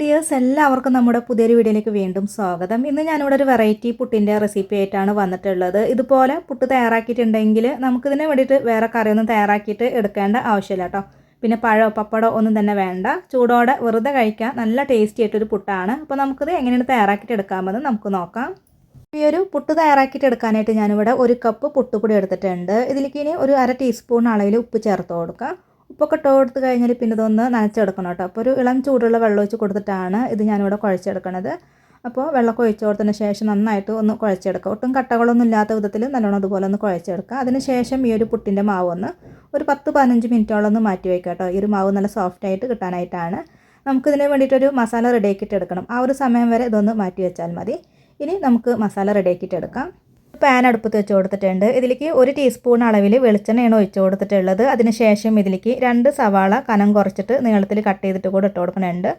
Dears എല്ലാവർക്കും നമ്മുടെ പുതിയൊരു വീഡിയോയിലേക്ക് വീണ്ടും സ്വാഗതം. ഇന്ന് ഞാനിവിടെ ഒരു വെറൈറ്റി പുട്ടിന്റെ റെസിപ്പി ആയിട്ടാണ് വന്നിട്ടുള്ളത്. ഇതുപോലെ പുട്ട് തയ്യാറാക്കിയിട്ടുണ്ടെങ്കിൽ നമുക്കിതിന് വേണ്ടിയിട്ട് വേറെ കറിയൊന്നും തയ്യാറാക്കിയിട്ട് എടുക്കേണ്ട ആവശ്യമില്ല കേട്ടോ. പിന്നെ പഴമോ പപ്പടോ ഒന്നും തന്നെ വേണ്ട. ചൂടോടെ വെറുതെ കഴിക്കാൻ നല്ല ടേസ്റ്റി ആയിട്ടൊരു പുട്ടാണ്. അപ്പോൾ നമുക്കിത് എങ്ങനെയാണ് തയ്യാറാക്കിയിട്ട് എടുക്കാമെന്ന് നമുക്ക് നോക്കാം. ഈ ഒരു പുട്ട് തയ്യാറാക്കിയിട്ട് എടുക്കാനായിട്ട് ഞാനിവിടെ ഒരു കപ്പ് പുട്ടുപൊടി എടുത്തിട്ടുണ്ട്. ഇതിലേക്ക് ഇനി ഒരു അര ടീസ്പൂൺ അളവിൽ ഉപ്പ് ചേർത്ത് കൊടുക്കാം. ഉപ്പൊക്കെ ഇട്ട് കൊടുത്ത് കഴിഞ്ഞാൽ പിന്നെ ഇതൊന്ന് നനച്ചെടുക്കണം കേട്ടോ. അപ്പോൾ ഒരു ഇളം ചൂടുള്ള വെള്ളം ഒഴിച്ച് കൊടുത്തിട്ടാണ് ഇത് ഞാനിവിടെ കുഴച്ചെടുക്കണത്. അപ്പോൾ വെള്ളമൊക്കെ ഒഴിച്ച് കൊടുത്തതിന് ശേഷം നന്നായിട്ട് ഒന്ന് കുഴച്ചെടുക്കുക. ഒട്ടും കട്ടകളൊന്നും ഇല്ലാത്ത വിധത്തിൽ നല്ലോണം അതുപോലെ ഒന്ന് കുഴച്ചെടുക്കുക. അതിന് ശേഷം ഈ ഒരു പുട്ടിന്റെ മാവ് ഒന്ന് ഒരു പത്ത് പതിനഞ്ച് മിനിറ്റോളം ഒന്ന് മാറ്റി വയ്ക്കുക കേട്ടോ. ഈ ഒരു മാവ് നല്ല സോഫ്റ്റ് ആയിട്ട് കിട്ടാനായിട്ടാണ്. നമുക്കിതിന് വേണ്ടിയിട്ടൊരു മസാല റെഡിയാക്കിയിട്ട് എടുക്കണം. ആ ഒരു സമയം വരെ ഇതൊന്ന് മാറ്റി വെച്ചാൽ മതി. ഇനി നമുക്ക് മസാല റെഡിയാക്കിയിട്ട് എടുക്കാം. പാൻ അടുപ്പത്ത് വെച്ച് കൊടുത്തിട്ടുണ്ട്. ഇതിലേക്ക് ഒരു ടീസ്പൂൺ അളവിൽ വെളിച്ചെണ്ണയാണ് ഒഴിച്ചു കൊടുത്തിട്ടുള്ളത്. അതിനുശേഷം ഇതിലേക്ക് രണ്ട് സവാള കനം കുറച്ചിട്ട് നീളത്തിൽ കട്ട് ചെയ്തിട്ട് കൂടെ ഇട്ട് കൊടുക്കുന്നുണ്ട്.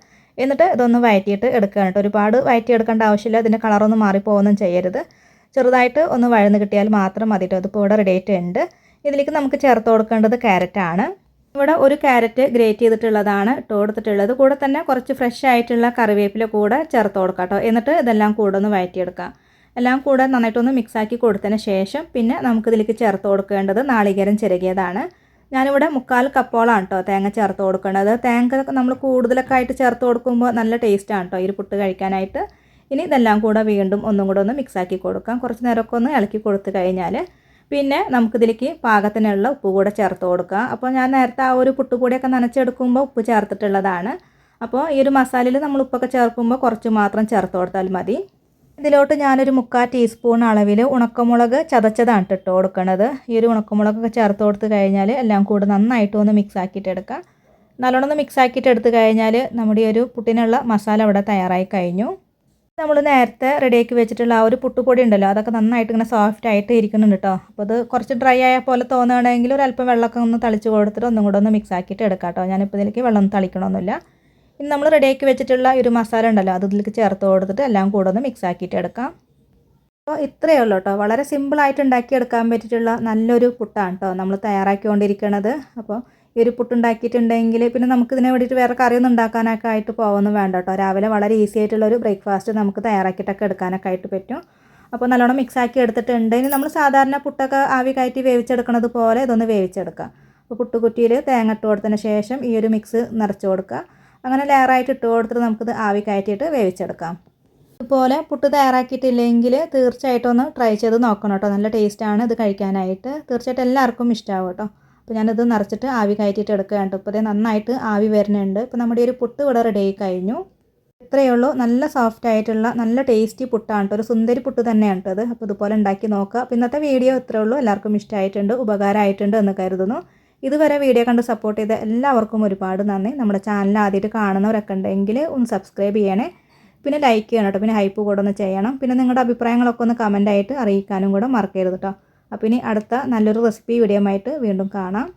എന്നിട്ട് ഇതൊന്ന് വഴറ്റിയിട്ട് എടുക്കുകയാണ് കേട്ടോ. ഒരുപാട് വഴറ്റി എടുക്കേണ്ട ആവശ്യമില്ല ഇതിന്റെ കളറൊന്നും മാറിപ്പോകുന്നും ചെയ്യരുത്. ചെറുതായിട്ട് ഒന്ന് വഴന്ന് കിട്ടിയാൽ മാത്രം മതി കേട്ടോ. ഇതിപ്പോൾ ഇവിടെ റെഡി ആയിട്ടുണ്ട്. ഇതിലേക്ക് നമുക്ക് ചേർത്ത് കൊടുക്കേണ്ടത് ക്യാരറ്റാണ് ഇവിടെ ഒരു ക്യാരറ്റ് ഗ്രേറ്റ് ചെയ്തിട്ടുള്ളതാണ് ഇട്ട് കൊടുത്തിട്ടുള്ളത്. കൂടെ തന്നെ കുറച്ച് ഫ്രഷ് ആയിട്ടുള്ള കറിവേപ്പില കൂടെ ചേർത്ത് കൊടുക്കാം കേട്ടോ. എന്നിട്ട് ഇതെല്ലാം കൂടെ ഒന്ന് വഴറ്റിയെടുക്കാം. എല്ലാം കൂടെ നന്നായിട്ടൊന്ന് മിക്സാക്കി കൊടുത്തതിന് ശേഷം പിന്നെ നമുക്കിതിലേക്ക് ചേർത്ത് കൊടുക്കേണ്ടത് നാളികേരം ചിരകിയതാണ്. ഞാനിവിടെ മുക്കാൽ കപ്പോളാണ് കേട്ടോ തേങ്ങ ചേർത്ത് കൊടുക്കേണ്ടത് തേങ്ങ നമ്മൾ കൂടുതലൊക്കെ ആയിട്ട് ചേർത്ത് കൊടുക്കുമ്പോൾ നല്ല ടേസ്റ്റാണ് കേട്ടോ ഈ പുട്ട് കഴിക്കാനായിട്ട്. ഇനി ഇതെല്ലാം കൂടെ വീണ്ടും ഒന്നും കൂടെ ഒന്ന് മിക്സാക്കി കൊടുക്കാം. കുറച്ച് നേരമൊക്കെ ഒന്ന് ഇളക്കി കൊടുത്തു കഴിഞ്ഞാൽ പിന്നെ നമുക്കിതിലേക്ക് പാകത്തിനുള്ള ഉപ്പ് കൂടെ ചേർത്ത് കൊടുക്കാം. അപ്പോൾ ഞാൻ നേരത്തെ ആ ഒരു പുട്ടുപൊടിയൊക്കെ നനച്ചെടുക്കുമ്പോൾ ഉപ്പ് ചേർത്തിട്ടുള്ളതാണ്. അപ്പോൾ ഈ ഒരു മസാലയിൽ നമ്മൾ ഉപ്പൊക്കെ ചേർക്കുമ്പോൾ കുറച്ച് മാത്രം ചേർത്ത് കൊടുത്താൽ മതി. ഇതിലോട്ട് ഞാനൊരു മുക്കാൽ ടീസ്പൂൺ അളവിൽ ഉണക്കമുളക് ചതച്ചതാണ് ഇട്ട് കൊടുക്കുന്നത് ഈ ഒരു ഉണക്കമുളകൊക്കെ ചേർത്ത് കൊടുത്ത് കഴിഞ്ഞാൽ എല്ലാം കൂടെ നന്നായിട്ട് ഒന്ന് മിക്സ് ആക്കിയിട്ട് എടുക്കാം. നല്ലോണം ഒന്ന് മിക്സ് ആക്കിയിട്ട് എടുത്ത് കഴിഞ്ഞാൽ നമ്മുടെ ഒരു പുട്ടിനുള്ള മസാല അവിടെ തയ്യാറായി കഴിഞ്ഞു. നമ്മൾ നേരത്തെ റെഡിയാക്കി വെച്ചിട്ടുള്ള ആ ഒരു പുട്ടുപൊടി ഉണ്ടല്ലോ അതൊക്കെ നന്നായിട്ട് ഇങ്ങനെ സോഫ്റ്റ് ആയിട്ട് ഇരിക്കുന്നുണ്ട് കേട്ടോ. അപ്പോൾ അത് കുറച്ച് ഡ്രൈ ആയ പോലെ തോന്നുകയാണെങ്കിൽ ഒരു അല്പം വെള്ളമൊക്കെ ഒന്ന് തളിച്ച് കൊടുത്തിട്ട് ഒന്നും കൂടെ ഒന്ന് മിക്സ് ആക്കിയിട്ട് എടുക്കാം കേട്ടോ. ഞാനിപ്പോൾ ഇതിലേക്ക് വെള്ളം തളിക്കണമൊന്നുമില്ല. ഇനി നമ്മൾ റെഡിയാക്കി വെച്ചിട്ടുള്ള ഒരു മസാല ഉണ്ടല്ലോ അത് ഇതിലേക്ക് ചേർത്ത് കൊടുത്തിട്ട് എല്ലാം കൂടെ ഒന്ന് മിക്സ് ആക്കിയിട്ട് എടുക്കാം. അപ്പോൾ ഇത്രയേ ഉള്ളൂ കേട്ടോ വളരെ സിമ്പിളായിട്ട് ഉണ്ടാക്കിയെടുക്കാൻ പറ്റിയിട്ടുള്ള നല്ലൊരു പുട്ടാണ് കേട്ടോ നമ്മൾ തയ്യാറാക്കിക്കൊണ്ടിരിക്കുന്നത് അപ്പോൾ ഈ ഒരു പുട്ടുണ്ടാക്കിയിട്ടുണ്ടെങ്കിൽ പിന്നെ നമുക്ക് ഇതിനെ വേണ്ടിയിട്ട് വേറെ കറിയൊന്നും ഉണ്ടാക്കാനൊക്കെ ആയിട്ട് പോകുന്നു വേണ്ട കേട്ടോ രാവിലെ വളരെ ഈസി ആയിട്ടുള്ള ഒരു ബ്രേക്ക്ഫാസ്റ്റ് നമുക്ക് തയ്യാറാക്കിയിട്ടൊക്കെ എടുക്കാനൊക്കെ ആയിട്ട് പറ്റും. അപ്പോൾ നല്ലോണം മിക്സ് ആക്കി എടുത്തിട്ടുണ്ട്. ഇനി നമ്മൾ സാധാരണ പുട്ടൊക്കെ ആവി കയറ്റി വേവിച്ചെടുക്കുന്നത് പോലെ ഇതൊന്ന് വേവിച്ചെടുക്കാം. അപ്പോൾ പുട്ടുകുറ്റിയിൽ തേങ്ങ ഇട്ട് കൊടുത്തതിന് ശേഷം ഈ ഒരു മിക്സ് നിറച്ച് കൊടുക്കുക. അങ്ങനെ ലെയറായിട്ട് ഇട്ട് കൊടുത്തിട്ട് നമുക്കിത് ആവി കയറ്റിയിട്ട് വേവിച്ചെടുക്കാം. ഇതുപോലെ പുട്ട് തയ്യാറാക്കിയിട്ടില്ലെങ്കിൽ തീർച്ചയായിട്ടും ഒന്ന് ട്രൈ ചെയ്ത് നോക്കണം കേട്ടോ. നല്ല ടേസ്റ്റാണ് ഇത് കഴിക്കാനായിട്ട്. തീർച്ചയായിട്ടും എല്ലാവർക്കും ഇഷ്ടമാവും കേട്ടോ. അപ്പോൾ ഞാനിത് നിറച്ചിട്ട് ആവി കയറ്റിയിട്ട് എടുക്കുകയാണ് ഇപ്പോൾ ഇത് നന്നായിട്ട് ആവി വരുന്നുണ്ട്. ഇപ്പോൾ നമ്മുടെ ഒരു പുട്ട് ഇവിടെ റെഡി ആയി കഴിഞ്ഞു. ഇത്രയേ ഉള്ളൂ. നല്ല സോഫ്റ്റ് ആയിട്ടുള്ള നല്ല ടേസ്റ്റി പുട്ടാണ് കേട്ടോ. ഒരു സുന്ദരി പുട്ട് തന്നെയാണ് കേട്ടോ അത് അപ്പോൾ ഇതുപോലെ ഉണ്ടാക്കി നോക്കുക അപ്പോൾ ഇന്നത്തെ വീഡിയോ ഇത്രയേ ഉള്ളൂ. എല്ലാവർക്കും ഇഷ്ടമായിട്ടുണ്ട് ഉപകാരമായിട്ടുണ്ട് എന്ന് കരുതുന്നു. ഇതുവരെ വീഡിയോ കണ്ട് സപ്പോർട്ട് ചെയ്ത എല്ലാവർക്കും ഒരുപാട് നന്ദി. നമ്മുടെ ചാനൽ ആദ്യമായിട്ട് കാണുന്നവരൊക്കെ ഉണ്ടെങ്കിൽ ഒന്ന് സബ്സ്ക്രൈബ് ചെയ്യണേ. പിന്നെ ലൈക്ക് ചെയ്യണം കേട്ടോ. പിന്നെ ഹൈപ്പ് കൂടെ ഒന്ന് ചെയ്യണം. പിന്നെ നിങ്ങളുടെ അഭിപ്രായങ്ങളൊക്കെ ഒന്ന് കമന്റായിട്ട് അറിയിക്കാനും കൂടെ മറക്കരുത് കേട്ടോ. അപ്പോൾ ഇനി അടുത്ത നല്ലൊരു റെസിപ്പി വീഡിയോ ആയിട്ട് വീണ്ടും കാണാം.